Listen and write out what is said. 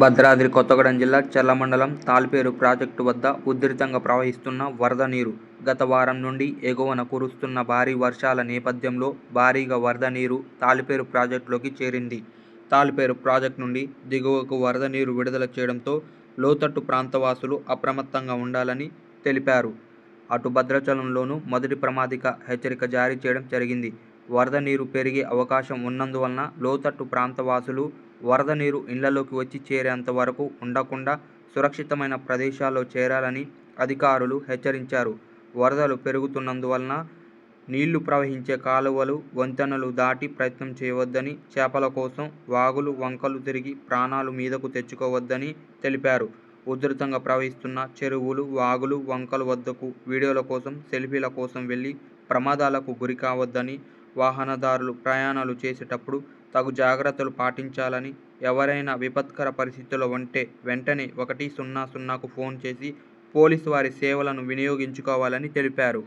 భద్రాద్రి కొత్తగూడెం జిల్లా చర్లమండలం తాల్పేరు ప్రాజెక్టు వద్ద ఉధృతంగా ప్రవహిస్తున్న వరద నీరు గత వారం నుండి ఎగువన కురుస్తున్న భారీ వర్షాల నేపథ్యంలో భారీగా వరద నీరు తాలిపేరు ప్రాజెక్టులోకి చేరింది. తాలిపేరు ప్రాజెక్టు నుండి దిగువకు వరద నీరు విడుదల చేయడంతో లోతట్టు ప్రాంతవాసులు అప్రమత్తంగా ఉండాలని తెలిపారు. అటు భద్రాచలంలోనూ మొదటి ప్రమాదిక హెచ్చరిక జారీ చేయడం జరిగింది. వరద నీరు పెరిగే అవకాశం ఉన్నందువలన లోతట్టు ప్రాంత వాసులు వరద నీరు ఇళ్ళలోకి వచ్చి చేరేంత వరకు ఉండకుండా సురక్షితమైన ప్రదేశాల్లో చేరాలని అధికారులు హెచ్చరించారు. వరదలు పెరుగుతున్నందువలన నీళ్ళు ప్రవహించే కాలువలు, వంతెనలు దాటి ప్రయత్నం చేయవద్దని, చేపల కోసం వాగులు, వంకలు తిరిగి ప్రాణాలు మీదకు తెచ్చుకోవద్దని తెలిపారు. ఉధృతంగా ప్రవహిస్తున్న చెరువులు, వాగులు, వంకల వద్దకు వీడియోల కోసం, సెల్ఫీల కోసం వెళ్ళి ప్రమాదాలకు గురికావద్దని, వాహనదారులు ప్రయాణాలు చేసేటప్పుడు తగు జాగ్రత్తలు పాటించాలని, ఎవరైనా విపత్కర పరిస్థితిలో ఉంటే వెంటనే ఒకటి సున్నా సున్నాకు ఫోన్ చేసి పోలీసు వారి సేవలను వినియోగించుకోవాలని తెలిపారు.